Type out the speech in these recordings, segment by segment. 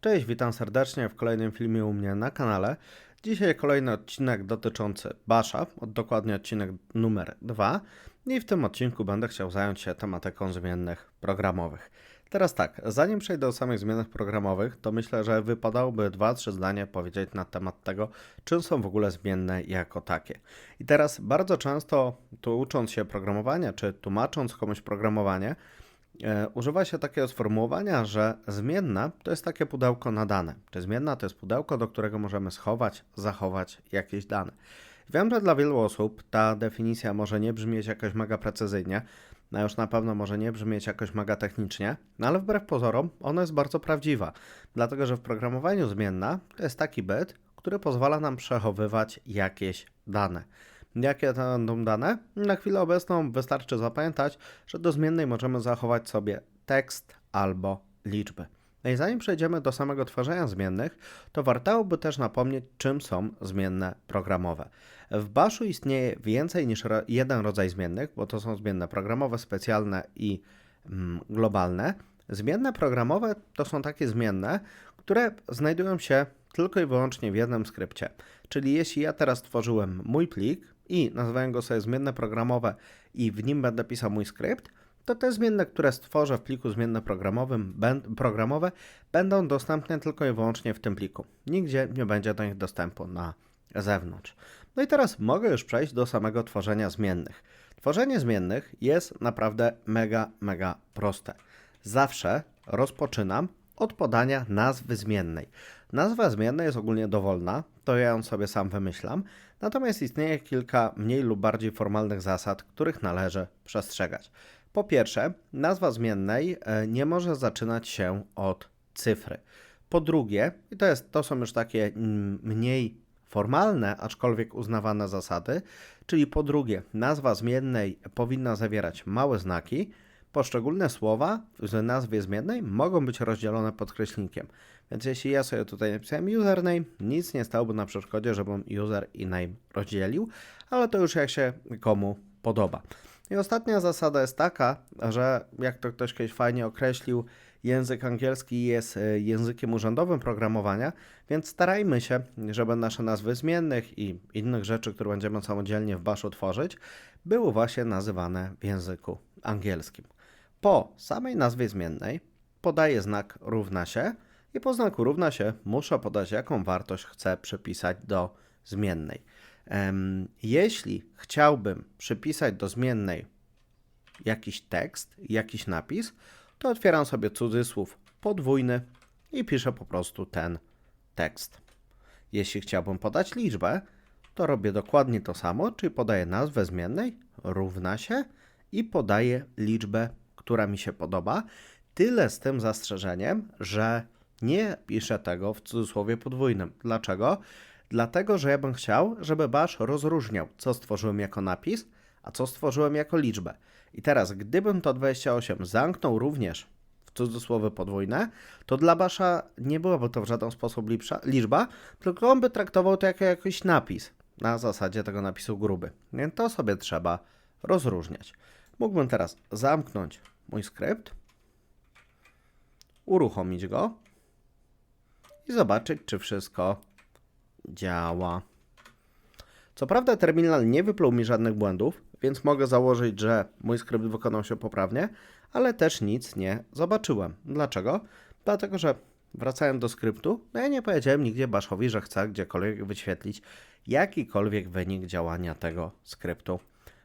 Cześć, witam serdecznie w kolejnym filmie u mnie na kanale. Dzisiaj kolejny odcinek dotyczący Basha, dokładnie odcinek numer 2 i w tym odcinku będę chciał zająć się tematyką zmiennych programowych. Teraz tak, zanim przejdę do samych zmiennych programowych, to myślę, że wypadałoby dwa, trzy zdania powiedzieć na temat tego, czym są w ogóle zmienne jako takie. I teraz bardzo często, tu ucząc się programowania, czy tłumacząc komuś programowanie, używa się takiego sformułowania, że zmienna to jest takie pudełko na dane. Czy zmienna to jest pudełko, do którego możemy schować, zachować jakieś dane. Wiem, że dla wielu osób ta definicja może nie brzmieć jakoś mega precyzyjnie, no już na pewno może nie brzmieć jakoś mega technicznie, no ale wbrew pozorom ona jest bardzo prawdziwa, dlatego że w programowaniu zmienna to jest taki byt, który pozwala nam przechowywać jakieś dane. Jakie to będą dane? Na chwilę obecną wystarczy zapamiętać, że do zmiennej możemy zachować sobie tekst albo liczby. No i zanim przejdziemy do samego tworzenia zmiennych, to warto też napomnieć, czym są zmienne programowe. W Bashu istnieje więcej niż jeden rodzaj zmiennych, bo to są zmienne programowe, specjalne i mm, globalne. Zmienne programowe to są takie zmienne, które znajdują się tylko i wyłącznie w jednym skrypcie. Czyli jeśli ja teraz tworzyłem mój plik, i nazwałem go sobie zmienne programowe i w nim będę pisał mój skrypt, to te zmienne, które stworzę w pliku zmienne programowym, programowe będą dostępne tylko i wyłącznie w tym pliku. Nigdzie nie będzie do nich dostępu na zewnątrz. No i teraz mogę już przejść do samego tworzenia zmiennych. Tworzenie zmiennych jest naprawdę mega, mega proste. Zawsze rozpoczynam od podania nazwy zmiennej. Nazwa zmienna jest ogólnie dowolna, to ja ją sobie sam wymyślam, natomiast istnieje kilka mniej lub bardziej formalnych zasad, których należy przestrzegać. Po pierwsze, nazwa zmiennej e, nie może zaczynać się od cyfry. Po drugie, i to, jest, to są już takie mm, mniej formalne, aczkolwiek uznawane zasady, czyli po drugie, nazwa zmiennej powinna zawierać małe znaki, Poszczególne słowa w nazwie zmiennej mogą być rozdzielone podkreślnikiem. Więc jeśli ja sobie tutaj napisałem username, nic nie stałoby na przeszkodzie, żebym user i name rozdzielił, ale to już jak się komu podoba. I ostatnia zasada jest taka, że jak to ktoś kiedyś fajnie określił, język angielski jest e, językiem urzędowym programowania, więc starajmy się, żeby nasze nazwy zmiennych i innych rzeczy, które będziemy samodzielnie w Bashu tworzyć, były właśnie nazywane w języku angielskim. Po samej nazwie zmiennej podaję znak równa się i po znaku równa się muszę podać, jaką wartość chcę przypisać do zmiennej. Jeśli chciałbym przypisać do zmiennej jakiś tekst, jakiś napis, to otwieram sobie cudzysłów podwójny i piszę po prostu ten tekst. Jeśli chciałbym podać liczbę, to robię dokładnie to samo, czyli podaję nazwę zmiennej, równa się i podaję liczbę która mi się podoba, tyle z tym zastrzeżeniem, że nie piszę tego w cudzysłowie podwójnym. Dlaczego? Dlatego, że ja bym chciał, żeby Bash rozróżniał, co stworzyłem jako napis, a co stworzyłem jako liczbę. I teraz, gdybym to 28 zamknął również w cudzysłowie podwójne, to dla Basha nie byłoby to w żaden sposób liczba, tylko on by traktował to jako jakiś napis na zasadzie tego napisu gruby. Więc to sobie trzeba rozróżniać. Mógłbym teraz zamknąć mój skrypt, uruchomić go i zobaczyć, czy wszystko działa. Co prawda terminal nie wypluł mi żadnych błędów, więc mogę założyć, że mój skrypt wykonał się poprawnie, ale też nic nie zobaczyłem. Dlaczego? Dlatego, że wracając do skryptu, no ja nie powiedziałem nigdzie Bashowi, że chcę gdziekolwiek wyświetlić jakikolwiek wynik działania tego skryptu.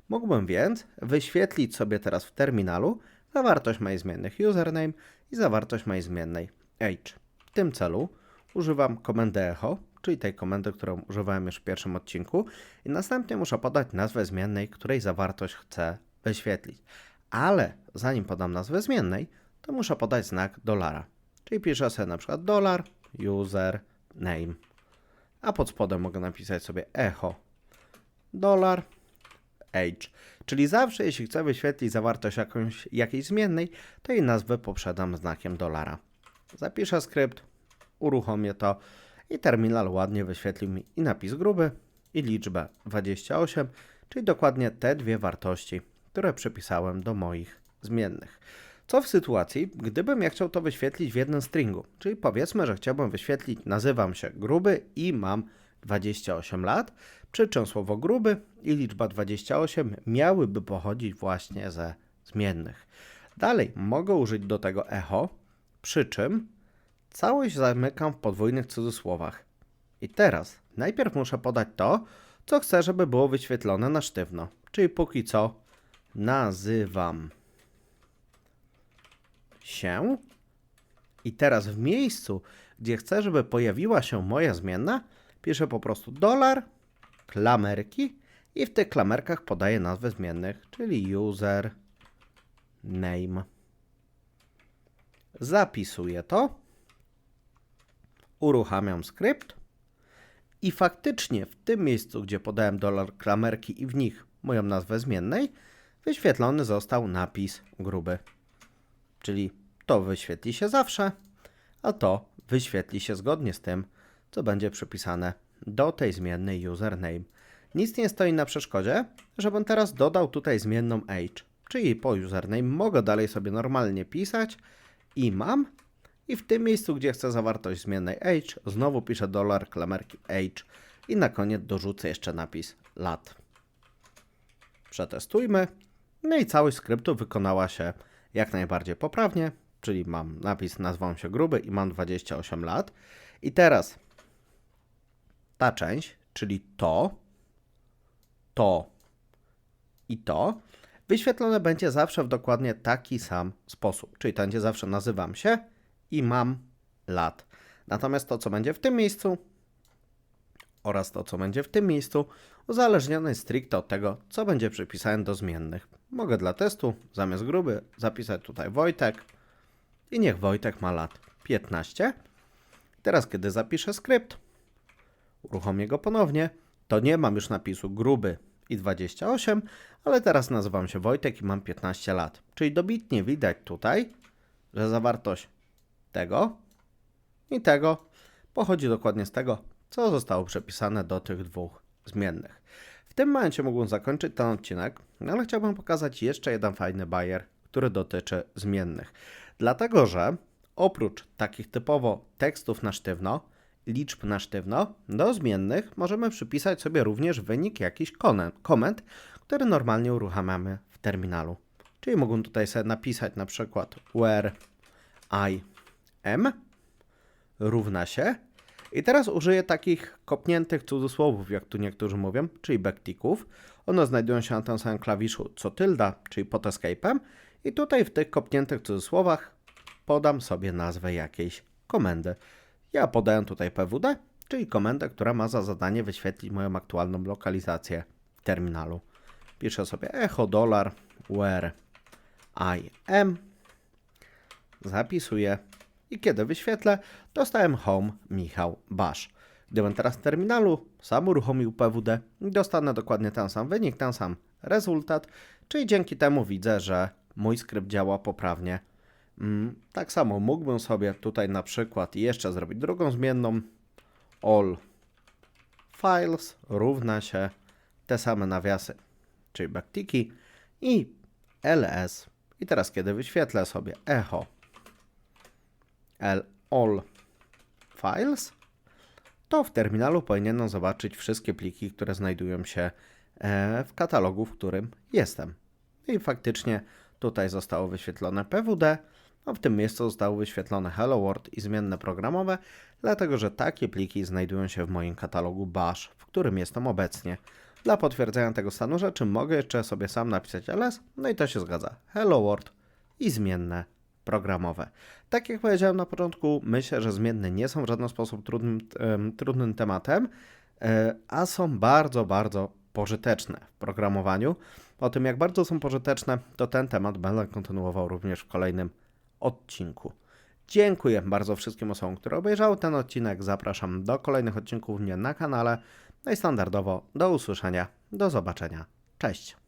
Mógłbym więc wyświetlić sobie teraz w terminalu zawartość mojej zmiennych username i zawartość mojej zmiennej age. W tym celu używam komendy echo, czyli tej komendy, którą używałem już w pierwszym odcinku i następnie muszę podać nazwę zmiennej, której zawartość chcę wyświetlić. Ale zanim podam nazwę zmiennej, to muszę podać znak dolara. Czyli piszę sobie na przykład dolar user name. A pod spodem mogę napisać sobie echo dolar age. Czyli zawsze, jeśli chcę wyświetlić zawartość jakąś, jakiejś zmiennej, to jej nazwę poprzedam znakiem dolara. Zapiszę skrypt, uruchomię to i terminal ładnie wyświetlił mi i napis gruby, i liczbę 28, czyli dokładnie te dwie wartości, które przypisałem do moich zmiennych. Co w sytuacji, gdybym ja chciał to wyświetlić w jednym stringu, czyli powiedzmy, że chciałbym wyświetlić, nazywam się gruby i mam 28 lat, przy czym słowo gruby i liczba 28 miałyby pochodzić właśnie ze zmiennych. Dalej mogę użyć do tego echo, przy czym całość zamykam w podwójnych cudzysłowach. I teraz najpierw muszę podać to, co chcę, żeby było wyświetlone na sztywno. Czyli póki co nazywam się. I teraz w miejscu, gdzie chcę, żeby pojawiła się moja zmienna, piszę po prostu dolar, klamerki i w tych klamerkach podaję nazwy zmiennych, czyli user name. Zapisuję to, uruchamiam skrypt i faktycznie w tym miejscu, gdzie podałem dolar klamerki i w nich moją nazwę zmiennej, wyświetlony został napis gruby. Czyli to wyświetli się zawsze, a to wyświetli się zgodnie z tym, co będzie przypisane do tej zmiennej username. Nic nie stoi na przeszkodzie, żebym teraz dodał tutaj zmienną age, czyli po username mogę dalej sobie normalnie pisać i mam i w tym miejscu, gdzie chcę zawartość zmiennej age, znowu piszę dolar klamerki age i na koniec dorzucę jeszcze napis lat. Przetestujmy. No i całość skryptu wykonała się jak najbardziej poprawnie, czyli mam napis, nazwą się gruby i mam 28 lat. I teraz ta część, czyli to, to i to, wyświetlone będzie zawsze w dokładnie taki sam sposób. Czyli to będzie zawsze nazywam się i mam lat. Natomiast to, co będzie w tym miejscu oraz to, co będzie w tym miejscu, uzależnione jest stricte od tego, co będzie przypisane do zmiennych. Mogę dla testu zamiast gruby zapisać tutaj Wojtek i niech Wojtek ma lat 15. Teraz, kiedy zapiszę skrypt, uruchomię go ponownie, to nie mam już napisu gruby i 28, ale teraz nazywam się Wojtek i mam 15 lat. Czyli dobitnie widać tutaj, że zawartość tego i tego pochodzi dokładnie z tego, co zostało przepisane do tych dwóch zmiennych. W tym momencie mógłbym zakończyć ten odcinek, ale chciałbym pokazać jeszcze jeden fajny bajer, który dotyczy zmiennych. Dlatego, że oprócz takich typowo tekstów na sztywno, liczb na sztywno, do zmiennych możemy przypisać sobie również wynik jakiś komend, który normalnie uruchamiamy w terminalu. Czyli mógłbym tutaj sobie napisać na przykład where i m równa się i teraz użyję takich kopniętych cudzysłowów, jak tu niektórzy mówią, czyli backticków. One znajdują się na tym samym klawiszu co tylda, czyli pod escape'em. I tutaj w tych kopniętych cudzysłowach podam sobie nazwę jakiejś komendy. Ja podaję tutaj pwd, czyli komendę, która ma za zadanie wyświetlić moją aktualną lokalizację terminalu. Piszę sobie echo where i am. Zapisuję i kiedy wyświetlę, dostałem home Michał Basz. Gdybym teraz w terminalu sam uruchomił PWD, dostanę dokładnie ten sam wynik, ten sam rezultat, czyli dzięki temu widzę, że mój skrypt działa poprawnie. Mm, tak samo mógłbym sobie tutaj na przykład jeszcze zrobić drugą zmienną all files równa się te same nawiasy, czyli backtiki i ls. I teraz kiedy wyświetlę sobie echo all files, to w terminalu powinienem zobaczyć wszystkie pliki, które znajdują się e, w katalogu, w którym jestem. I faktycznie tutaj zostało wyświetlone PWD, a w tym miejscu zostało wyświetlone Hello World i zmienne programowe, dlatego że takie pliki znajdują się w moim katalogu Bash, w którym jestem obecnie. Dla potwierdzenia tego stanu rzeczy mogę jeszcze sobie sam napisać ls, no i to się zgadza. Hello World i zmienne programowe. Tak jak powiedziałem na początku, myślę, że zmienne nie są w żaden sposób trudnym, trudnym tematem, e, a są bardzo, bardzo pożyteczne w programowaniu. O tym, jak bardzo są pożyteczne, to ten temat będę kontynuował również w kolejnym odcinku. Dziękuję bardzo wszystkim osobom, które obejrzały ten odcinek. Zapraszam do kolejnych odcinków mnie na kanale. No i standardowo do usłyszenia, do zobaczenia. Cześć.